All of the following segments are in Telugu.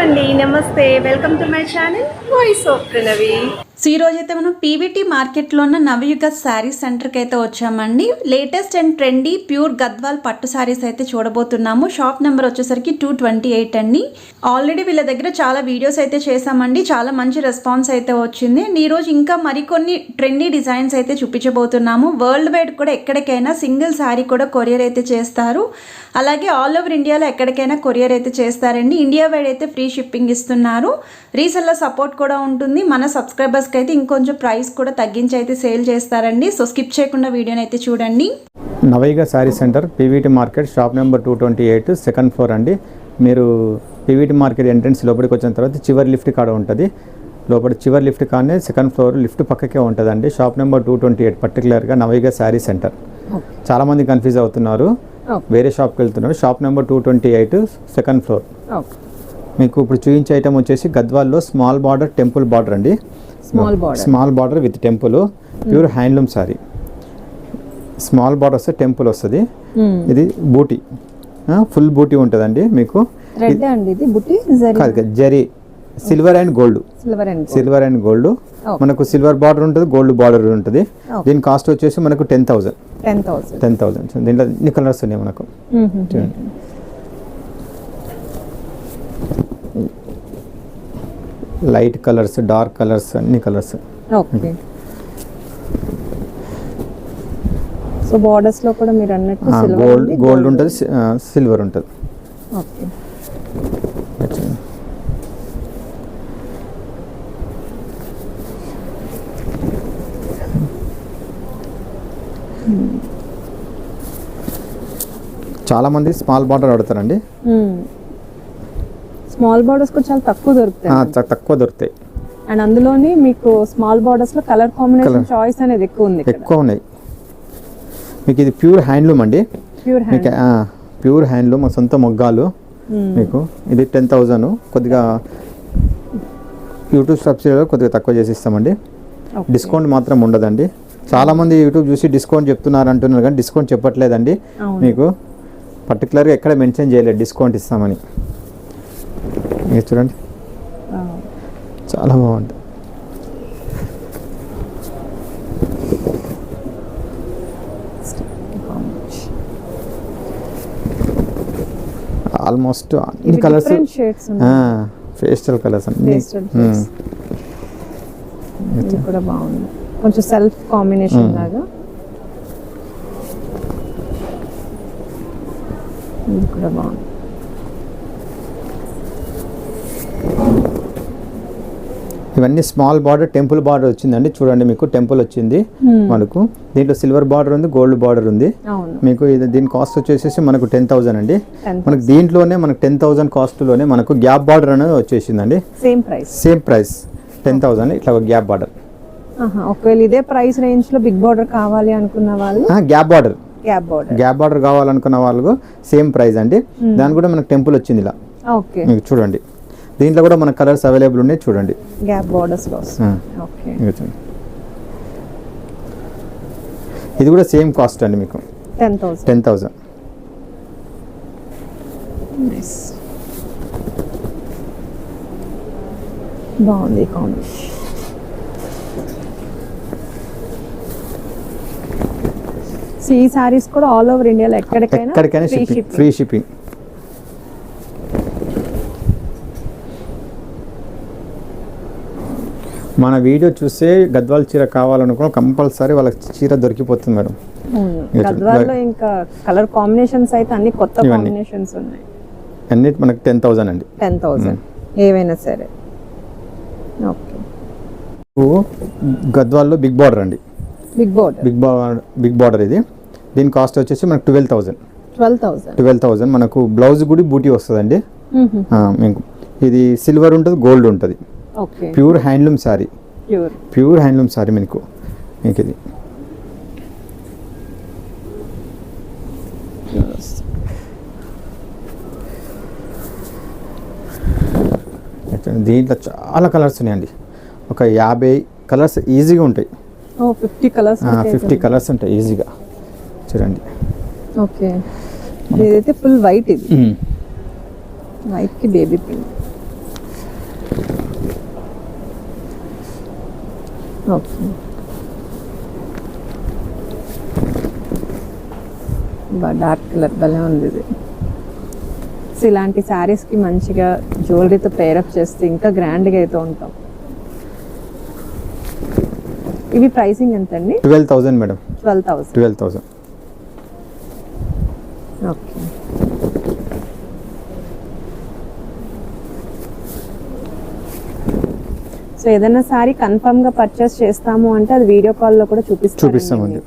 అండి నమస్తే. Welcome to my channel voice of Pranavi so ఈరోజు అయితే మనం పీవీటీ మార్కెట్లో ఉన్న నవయుగ శారీ సెంటర్కి అయితే వచ్చామండి. Latest and trendy pure Gadwal పట్టు శారీస్ అయితే చూడబోతున్నాము. షాప్ నెంబర్ వచ్చేసరికి టూ ట్వంటీ ఎయిట్ అండి. ఆల్రెడీ వీళ్ళ దగ్గర చాలా వీడియోస్ అయితే చేశామండి. చాలా మంచి రెస్పాన్స్ అయితే వచ్చింది. అండ్ ఈరోజు ఇంకా మరికొన్ని ట్రెండీ డిజైన్స్ అయితే చూపించబోతున్నాము. వరల్డ్ వైడ్ కూడా ఎక్కడికైనా సింగిల్ శారీ కూడా కొరియర్ అయితే చేస్తారు. అలాగే ఆల్ ఓవర్ ఇండియాలో ఎక్కడికైనా కొరియర్ అయితే చేస్తారండి. ఇండియా వైడ్ అయితే ఫ్రీ షిప్పింగ్ ఇస్తున్నారు. రీసెల్లర్ సపోర్ట్ కూడా ఉంటుంది. మన సబ్స్క్రైబర్స్ సబ్స్క్రైబర్స్కి అయితే ఇంకొంచెం ప్రైస్ కూడా తగ్గించి అయితే సేల్ చేస్తారండి. సో స్కిప్ చేయకుండా వీడియోని అయితే చూడండి. Navaiga sari centre PVT market shop number two twenty eight second floor అండి. మీరు పీవీటీ మార్కెట్ ఎంట్రన్స్ లోపలికి వచ్చిన తర్వాత చివరి లిఫ్ట్ కాడ ఉంటుంది. లోపల చివరి లిఫ్ట్ కానీ సెకండ్ ఫ్లోర్ లిఫ్ట్ పక్కకే ఉంటుందండి. Shop number two twenty eight పర్టికులర్గా నవైగా శారీ సెంటర్. చాలామంది కన్ఫ్యూజ్ అవుతున్నారు. వేరే షాప్కి వెళ్తున్నారు. Shop number two twenty eight second floor. మీకు ఇప్పుడు చూపించే ఐటమ్ వచ్చేసి గద్వాల్లో స్మాల్ బార్డర్ టెంపుల్ బార్డర్ అండి. Small border small border with temple pure handloom sari small border వస్తే టెంపుల్ వస్తుంది. ఇది బూటీ ఫుల్ బూటీ ఉంటుందండి మీకు. కాదు zari. Silver and gold silver and gold మనకు సిల్వర్ బార్డర్ ఉంటుంది గోల్డ్ బార్డర్ ఉంటుంది. దీని కాస్ట్ వచ్చేసి మనకు ten thousand ten thousand ten thousand దీంట్లో ఇన్ని కలర్స్ ఉన్నాయి మనకు చూడండి. లైట్ కలర్స్ డార్క్ కలర్స్ అన్ని కలర్స్. ఓకే. సో బార్డర్స్లో కూడా మీరు అన్నట్టు సిల్వర్ గోల్డ్ గోల్డ్ ఉంటుంది సిల్వర్ ఉంటుంది. ఓకే. చాలా మంది స్మాల్ బార్డర్ ఆడతారండి. స్మాల్ బార్డర్స్ కూడా చాలా తక్కువ దొరుకుతాయి తక్కువ దొరుకుతాయి. అండ్ అందులోని మీకు స్మాల్ బార్డర్స్లో కలర్ కాంబినేషన్ చాయిస్ అనేది ఎక్కువ ఉంది ఎక్కువ ఉన్నాయి. మీకు ఇది ప్యూర్ హ్యాండ్లూమ్ అండి. ప్యూర్ ప్యూర్ హ్యాండ్లూమ్ మా సొంత మొగ్గాలు మీకు. ఇది టెన్ థౌజండ్. కొద్దిగా యూట్యూబ్ సబ్సిడీలో కొద్దిగా తక్కువ చేసి ఇస్తామండి. డిస్కౌంట్ మాత్రం ఉండదండి. చాలా మంది యూట్యూబ్ చూసి డిస్కౌంట్ చెప్తున్నారు అంటున్నారు కానీ డిస్కౌంట్ చెప్పట్లేదండి. మీకు పర్టికులర్గా ఎక్కడ మెన్షన్ చేయలేదు డిస్కౌంట్ ఇస్తామని. ఇది చూడండి. చాలా బాగుంటుంది ఆల్మోస్ట్ అన్ని కలర్స్ ఫేస్టల్ కలర్స్ అన్ని. ఇది కూడా బాగుంది. కొంచెం సెల్ఫ్ కాంబినేషన్ లాగా. ఇది కూడా బాగుంది. ఇవన్నీ స్మాల్ బార్డర్ టెంపుల్ బార్డర్ వచ్చిందండి. చూడండి మీకు టెంపుల్ వచ్చింది మనకు. దీంట్లో సిల్వర్ బార్డర్ ఉంది గోల్డ్ బార్డర్ ఉంది. మీకు ఇది దీని కాస్ట్ వచ్చేసి మనకు టెన్ థౌసండ్ అండి. 10,000. మనకు దీంట్లోనే మనకు టెన్ థౌసండ్ కాస్ట్లోనే మనకు గ్యాప్ బార్డర్ అనేది వచ్చేసిందండి. Same price. Same price. Ten thousand ఇట్లా గ్యాప్ బార్డర్. ఒకవేళ ఇదే ప్రైస్ రేంజ్లో బిగ్ బార్డర్ కావాలి అనుకున్న వాళ్ళు? Gap border. Gap border. Gap border కావాలనుకున్న వాళ్ళకు సేమ్ ప్రైస్ అండి. దాని కూడా మనకు టెంపుల్ వచ్చింది ఇలా. ఓకే. మీకు చూడండి. దీంట్లో కూడా మన కలర్స్ అవైలబుల్ ఉన్నాయి చూడండి. Gap borders. ఇది కూడా సేమ్ కాస్ట్ అండి మీకు. Ten thousand. Ten thousand. బాగుంది ఈ కాంబినేషన్. సో ఈ సారీస్ కూడా ఆల్ ఓవర్ ఇండియాలో ఎక్కడికైనా ఎక్కడికైనా. ఫ్రీ షిప్పింగ్ మన వీడియో చూస్తే గద్వాల చీర కావాలనుకున్న కంపల్సరీ వాళ్ళకి చీర దొరికిపోతుంది మేడం. గద్వాల్లో ఇంకా కలర్ కాంబినేషన్స్ అయితే అన్ని కొత్త. కాంబినేషన్స్ ఉన్నాయి. అన్ని మనకు టెన్ థౌసండ్ అండి. Ten thousand. ఏవైనా సరే. ఓకే. గద్వాల్లో బిగ్ బార్డర్ అండి. Big border. Big border big border ఇది. దీని కాస్ట్ వచ్చేసి మనకు twelve thousand. Twelve thousand. Twelve thousand. మనకు బ్లౌజ్ కూడా బూటీ వస్తుందండి. మీకు ఇది సిల్వర్ ఉంటుంది గోల్డ్ ఉంటుంది. Pure handloom sari pure. Handloom sari మీకు మీకు ఇది. దీంట్లో చాలా కలర్స్ ఉన్నాయండి. ఒక యాభై కలర్స్ ఈజీగా ఉంటాయి. ఫిఫ్టీ కలర్స్ ఫిఫ్టీ కలర్స్ ఉంటాయి ఈజీగా. చూడండి. ఓకే. ఇదైతే ఫుల్ వైట్ ఇది. వైట్కి బేబీ పింక్ ఓకే బా డార్క్ కలర్ భలే ఉంది ఇది. సో ఇలాంటి శారీస్కి మంచిగా జ్యువెలరీతో పేరప్ చేస్తే ఇంకా గ్రాండ్గా అయితే ఉంటాం. ఇవి ప్రైసింగ్ ఎంతండి? Twelve thousand madam twelve thousand twelve thousand okay so ఏదైనా సారీ కన్ఫర్మ్గా పర్చేస్ చేస్తాము అంటే అది వీడియో కాల్లో కూడా చూపిస్తాం చూపిస్తామండి.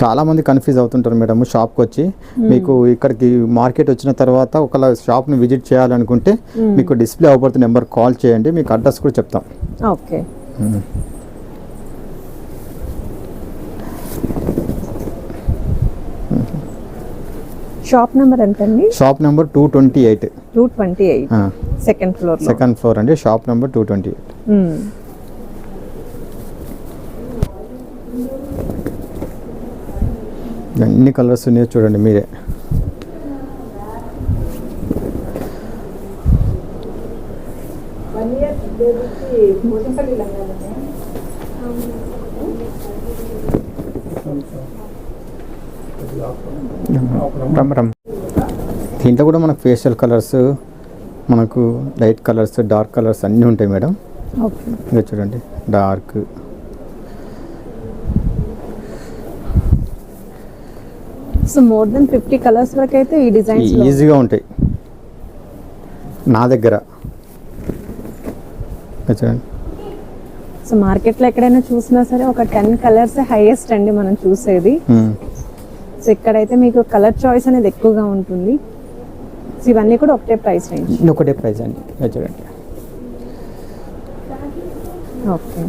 చాలా మంది కన్ఫ్యూజ్ అవుతుంటారు మేడం షాప్కి వచ్చి. మీకు ఇక్కడికి మార్కెట్ వచ్చిన తర్వాత ఒకవేళ షాప్ని విజిట్ చేయాలనుకుంటే మీకు డిస్ప్లే అవబడుతున్న నెంబర్ కాల్ చేయండి మీకు అడ్రస్ కూడా చెప్తాం. ఓకే షాప్ నెంబర్ ఎంతండి? Shop number two twenty eight. Two twenty eight. Second ఫ్లోర్లో సెకండ్ ఫ్లోర్ అండి shop number two twenty eight. ఎన్ని కలర్స్ ఉన్నాయో చూడండి మీరే. రమ్ రమ్. దీంట్లో కూడా మనకు ఫేషియల్ కలర్స్ మనకు లైట్ కలర్స్ డార్క్ కలర్స్ అన్నీ ఉంటాయి మేడం. ఓకే. ఇంకా చూడండి. Dark so more than fifty colours వరకు అయితే ఈ డిజైన్స్ ఈజీగా ఉంటాయి. నా దగ్గర. చూడండి. సో మార్కెట్లో ఎక్కడైనా చూసినా సరే ఒక టెన్ కలర్స్ హైయెస్ట్ అండి మనం చూసేది. మ్మ్. సో ఇక్కడైతే మీకు కలర్ చాయిస్ అనేది ఎక్కువగా ఉంటుంది. సో ఇవన్నీ కూడా ఒకటే ప్రైస్ రేంజ్ ఒకటే ప్రైస్ అండి. చూడండి. ఓకే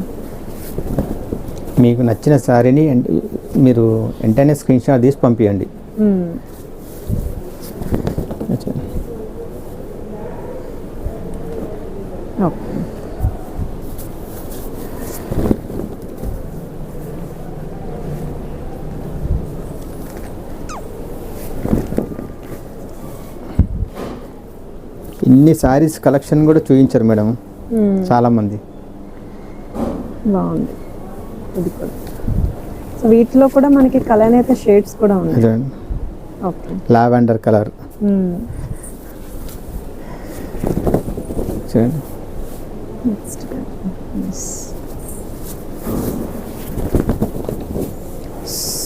మీకు నచ్చిన శారీని మీరు వెంటనే స్క్రీన్ షాట్ తీసి పంపించండి. ఓకే ఇన్ని శారీస్ కలెక్షన్ కూడా చూపించారు మేడం. మ్మ్. చాలా మంది బాగుంది. ఇది కూడా. సో వీటిలో కూడా మనకి కలర్ అయితే షేడ్స్ కూడా ఉన్నాయి ఓకే. Lavender colour. చూడండి. నెక్స్ట్.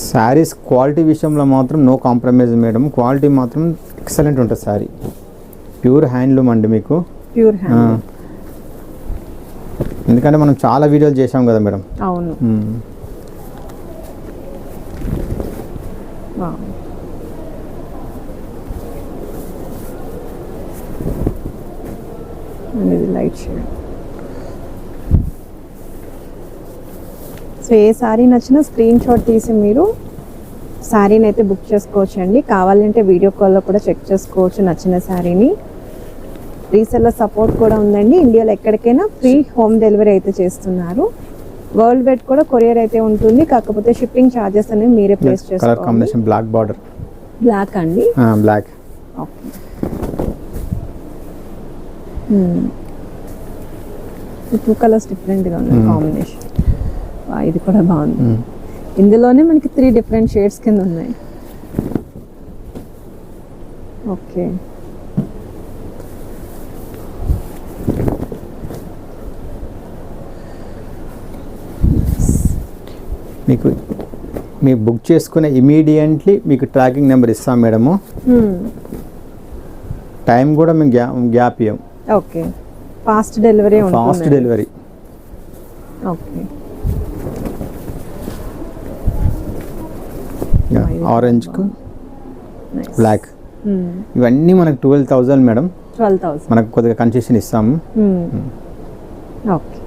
శారీస్ క్వాలిటీ విషయంలో మాత్రం నో కాంప్రమైజ్ మేడం. క్వాలిటీ మాత్రం ఎక్సలెంట్ ఉంటుంది శారీ ప్యూర్ హ్యాండ్లూమ్ అండి మీకు. ప్యూర్. హ్యాండ్ ఎందుకంటే మనం చాలా వీడియోలు చేసాం కదా మేడం. అవును. ఇది లైట్ షేడ్. సో ఏ శారీ నచ్చినా స్క్రీన్ షాట్ తీసి మీరు శారీని అయితే బుక్ చేసుకోవచ్చు అండి కావాలంటే వీడియో కాల్లో కూడా చెక్ చేసుకోవచ్చు నచ్చిన శారీని రీసెల్లర్ సపోర్ట్ కూడా ఉందండి. ఇండియాలో ఎక్కడికైనా ఫ్రీ హోమ్ డెలివరీ అయితే చేస్తున్నారు. వరల్డ్ వైడ్ కూడా కొరియర్ అయితే ఉంటుంది. కాకపోతే షిప్పింగ్ ఛార్జెస్ అనేవి మీరే place colour combination black border black అండి? Black okay Hmm. Two colours డిఫరెంట్గా ఉన్నాయి Hmm. కాంబినేషన్ ఇది కూడా బాగుంది. ఇందులోనే మనకి త్రీ డిఫరెంట్ షేడ్స్ కింద ఉన్నాయి. ఓకే మీకు మీరు బుక్ చేసుకునే ఇమీడియట్లీ మీకు ట్రాకింగ్ నెంబర్ ఇస్తాం మేడము. టైం కూడా మేము గ్యా గ్యాప్ ఇవ్వం okay fast delivery fast delivery okay ఆరెంజ్కు black ఇవన్నీ మనకు twelve thousand madam. Twelve thousand మనకు కొద్దిగా కన్సెషన్ ఇస్తాము. ఓకే